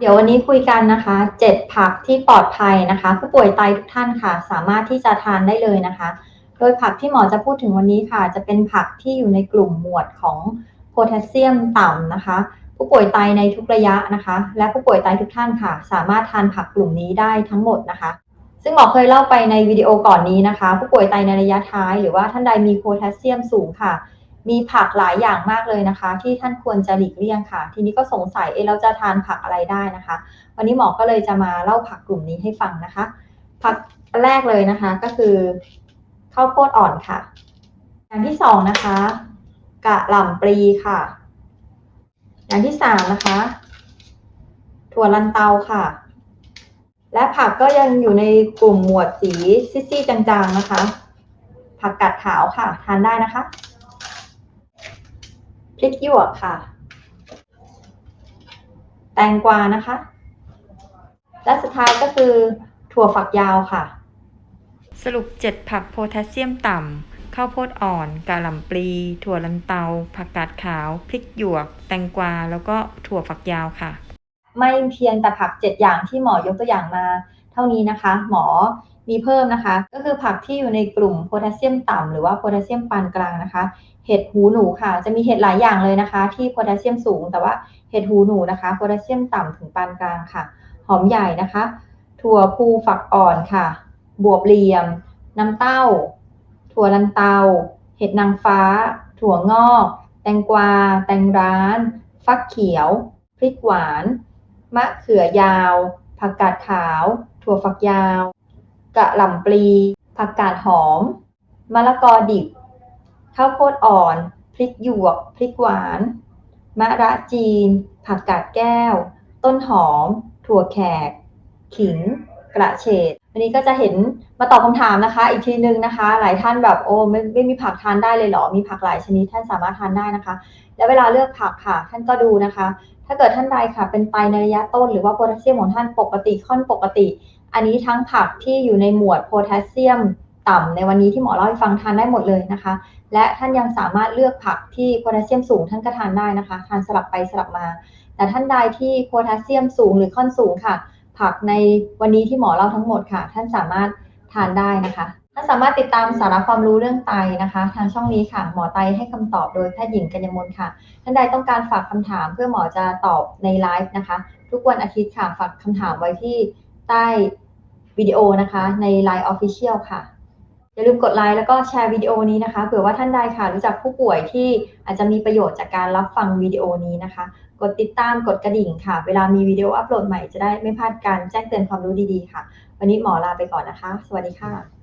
เดี๋ยววันนี้คุยกันนะคะเจ็ดผักที่ปลอดภัยนะคะ ผู้ป่วยไตทุกท่านค่ะ สามารถที่จะทานได้เลยนะคะ โดยผักที่หมอจะพูดถึงวันนี้ค่ะ จะเป็นผักที่อยู่ในกลุ่มหมวดของโพแทสเซียมต่ำนะคะ ผู้ป่วยไตในทุกระยะนะคะ และผู้ป่วยไตทุกท่านค่ะ สามารถทานผักกลุ่มนี้ได้ทั้งหมดนะคะ ซึ่งหมอเคยเล่าไปในวิดีโอก่อนนี้นะคะ ผู้ป่วยไตในระยะท้าย หรือว่าท่านใดมีโพแทสเซียมสูงค่ะ มีผักหลายอย่างมากเลยนะคะ ที่ท่านควรจะหลีกเลี่ยงค่ะ ทีนี้ก็สงสัยเอ๊ะเราจะทานผักอะไรได้นะคะ วันนี้หมอก็เลยจะมาเล่าผักกลุ่มนี้ให้ฟังนะคะ ผักแรกเลยนะคะก็คือข้าวโพดอ่อนค่ะ อย่างที่สองนะคะกะหล่ำปลีค่ะ อย่างที่สามนะคะ ถั่วลันเตาค่ะ และผักก็ยังอยู่ในกลุ่มหมวดสีซีดๆจางๆนะคะ ผักกัดขาวค่ะ ทานได้นะคะ พริกหยวกค่ะ แตงกวานะคะ และสุดท้ายก็คือถั่วฝักยาวค่ะ สรุป 7 ผักโพแทสเซียมต่ำข้าวโพดอ่อนกะหล่ำปลี ถั่วลันเตา ผักกาดขาว พริกหยวก แตงกวา แล้วก็ถั่วฝักยาวค่ะ ไม่เพียงแต่ผัก 7 อย่างที่หมอยกตัวอย่างมา เท่านี้นะคะ หมอ มีเพิ่มนะคะ ก็คือผักที่อยู่ในกลุ่มโพแทสเซียมต่ำหรือว่าโพแทสเซียมปานกลางนะคะ เห็ดหูหนูค่ะ จะมีเห็ดหลายอย่างเลยนะคะ ที่โพแทสเซียมสูง แต่ว่าเห็ดหูหนูนะคะโพแทสเซียมต่ำถึงปานกลางค่ะ หอมใหญ่นะคะ ถั่วพูฝักอ่อนค่ะ บวบเหลี่ยม น้ำเต้า ถั่วลันเตา เห็ดนางฟ้า ถั่วงอก แตงกวา แตงร้าน ฟักเขียว พริกหวาน มะเขือยาว ผักกาดขาว ถั่วฝักยาว กะหล่ำปลี ผักกาดหอม มะละกอดิบ ข้าวโพดอ่อน พริกหยวก พริกหวาน มะระจีน ผักกาดแก้ว ต้นหอม ถั่วแขก ขิง กระเฉดวันนี้ก็จะเห็นมาตอบคำถามนะคะ อีกทีนึงนะคะ หลายท่านแบบโอ้ไม่ไม่มีผักทานได้เลยเหรอมีผักหลายชนิดท่านสามารถทานได้นะคะ แล้วเวลาเลือกผักค่ะท่านก็ดูนะคะ ถ้าเกิดท่านใดค่ะ เป็นไตในระยะต้น หรือว่าโพแทสเซียมของท่านปกติค่อนปกติ อันนี้ทั้งผักที่อยู่ในหมวดโพแทสเซียมต่ำในวันนี้ที่หมอเล่าให้ฟังทานได้หมดเลยนะคะ และท่านยังสามารถเลือกผักที่โพแทสเซียมสูงท่านก็ทานได้นะคะ ทานสลับไปสลับมา แต่ท่านใดที่โพแทสเซียมสูงหรือค่อนสูงค่ะ ผักในวันนี้ที่หมอเล่าทั้งหมดค่ะ ท่านสามารถทานได้นะคะท่านสามารถติดตามสาระความรู้เรื่องไตนะคะ ทางช่องนี้ค่ะ หมอไตให้คำตอบโดยแพทย์หญิงกัญญมลค่ะท่านใดต้องการฝากคำถามเพื่อหมอจะตอบในไลฟ์นะคะ ทุกวันอาทิตย์ค่ะฝากคำถามไว้ที่ใต้วิดีโอนะคะใน Line Official ค่ะ อย่าลืมกดไลค์แล้วก็แชร์วิดีโอนี้นะคะเผื่อว่าท่านใดค่ะรู้จักผู้ป่วยที่อาจจะมีประโยชน์จากการรับฟังวิดีโอนี้นะคะ กดติดตามกดกระดิ่งค่ะ เวลามีวิดีโออัปโหลดใหม่จะได้ไม่พลาดการแจ้งเตือนความรู้ดีๆค่ะ วันนี้หมอลาไปก่อนนะคะ สวัสดีค่ะ